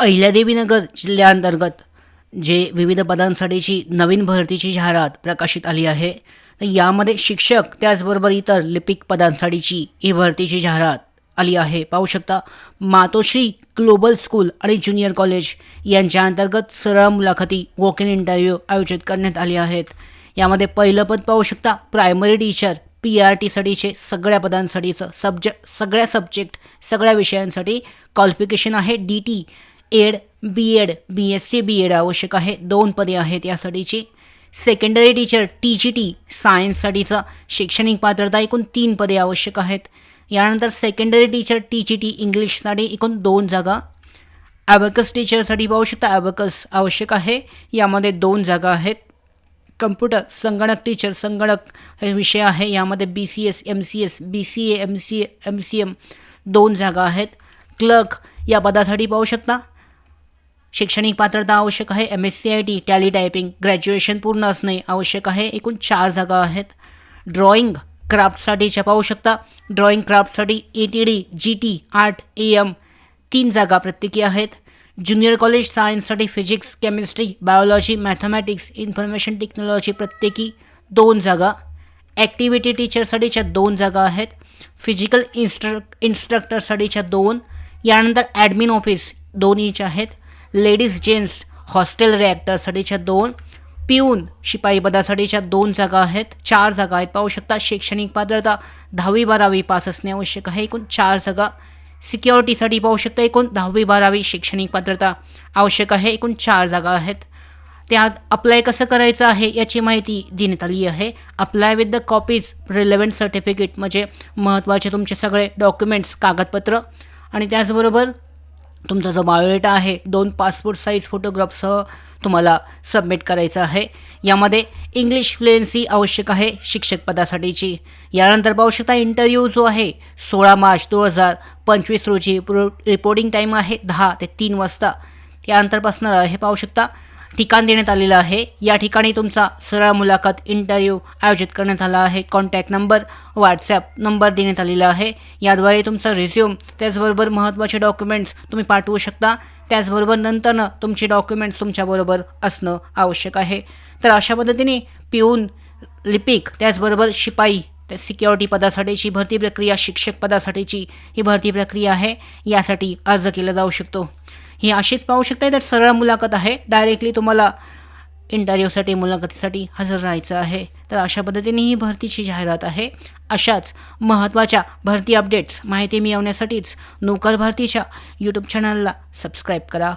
अहिल्यादेवीनगर जिल्ह्याअंतर्गत जे विविध पदांसाठीची नवीन भरतीची जाहिरात प्रकाशित आली आहे तर यामध्ये शिक्षक त्याचबरोबर इतर लिपिक पदांसाठीची ही भरतीची जाहिरात आली आहे. पाहू शकता मातोश्री ग्लोबल स्कूल आणि ज्युनियर कॉलेज यांच्या अंतर्गत सरळ मुलाखती वॉक इन इंटरव्ह्यू आयोजित करण्यात आले आहेत. यामध्ये पहिलं पद पाहू शकता प्रायमरी टीचर पी आर टीसाठीचे सगळ्या पदांसाठीचं सब्जेक्ट सगळ्या सब्जेक्ट सगळ्या विषयांसाठी क्वालिफिकेशन आहे. D T Ed B Ed B S C B Ed आवश्यक आहे. दोन पदे आहेत यासाठीची. Secondary teacher T G T सायन्ससाठीचं शैक्षणिक पात्रता एकूण तीन पदे आवश्यक आहेत. यानंतर secondary teacher T G T इंग्लिशसाठी एकूण दोन जागा. ॲबकस टीचरसाठी पाहू शकता ॲबकस आवश्यक आहे. यामध्ये दोन जागा आहेत. कम्प्युटर संगणक टीचर संगणक हे विषय आहे. यामध्ये B C S M C S B C A M C M C M दोन जागा आहेत. क्लर्क या पदासाठी पाहू शकता. शैक्षणिक पात्रता आवश्यक आहे. M S C I T tally typing graduation पूर्ण असणे आवश्यक आहे. एकूण चार जागा आहेत. ड्रॉइंग क्राफ्टसाठीच्या पाहू शकता. Drawing क्राफ्टसाठी A T D G T art A M तीन जागा प्रत्येकी आहेत. Junior college सायन्ससाठी physics chemistry biology mathematics information technology प्रत्येकी दोन जागा. ॲक्टिव्हिटी टीचरसाठीच्या दोन जागा आहेत. फिजिकल इन्स्ट्र इन्स्ट्रक्टरसाठीच्या दोन. यानंतर ॲडमिन ऑफिस दोन्हीच्या आहेत. लेडीज जेंट्स हॉस्टेल रिॲक्टरसाठीच्या दोन पिऊन शिपाई पदासाठीच्या दोन जागा आहेत चार जागा आहेत. पाहू शकता शैक्षणिक पात्रता दहावी बारावी पास असणे आवश्यक आहे. एकूण चार जागा सिक्युरिटीसाठी पाहू शकता एकूण दहावी बारावी शैक्षणिक पात्रता आवश्यक आहे. एकूण चार जागा आहेत. त्यात अप्लाय कसं करायचं आहे याची माहिती देण्यात आली आहे. Apply with the copies relevant certificate म्हणजे महत्त्वाचे तुमचे सगळे डॉक्युमेंट्स कागदपत्र आणि त्याचबरोबर तुमचा जो बायोडेटा आहे दोन पासपोर्ट साईज फोटोग्राफसह तुम्हाला सबमिट करायचं आहे. यामध्ये इंग्लिश फ्लुएन्सी आवश्यक आहे शिक्षक पदासाठीची. यानंतर पाहू शकता इंटरव्ह्यू जो आहे सोळा मार्च दोन हजार पंचवीस रोजी रिपोर्टिंग टाईम आहे दहा ते तीन वाजता. त्यानंतरपासून हे पाहू शकता ठिकाण देण्यात आलेलं आहे. या ठिकाणी तुमचा सरळ मुलाखत इंटरव्ह्यू आयोजित करण्यात आला आहे. कॉन्टॅक्ट नंबर व्हॉट्सॲप नंबर देण्यात आलेला आहे. याद्वारे तुमचा रिझ्यूम त्याचबरोबर महत्त्वाचे डॉक्युमेंट्स तुम्ही पाठवू शकता. त्याचबरोबर नंतरनं तुमचे डॉक्युमेंट्स तुमच्याबरोबर असणं आवश्यक आहे. तर अशा पद्धतीने पिऊन लिपिक त्याचबरोबर शिपाई त्या सिक्युरिटी पदासाठीची भरती प्रक्रिया शिक्षक पदासाठीची ही भरती प्रक्रिया आहे. यासाठी अर्ज केला जाऊ शकतो. ही अशीच पाहू शकता तर सरळ मुलाखत आहे. डायरेक्टली तुम्हाला इंटरव्ह्यूसाठी मुलाखतीसाठी हजर राहायचं आहे. तर अशा पद्धतीने ही भरतीची जाहिरात आहे. अशाच महत्त्वाच्या भरती अपडेट्स माहिती मिळवण्यासाठीच नोकर भरतीच्या यूट्यूब चॅनलला सबस्क्राईब करा.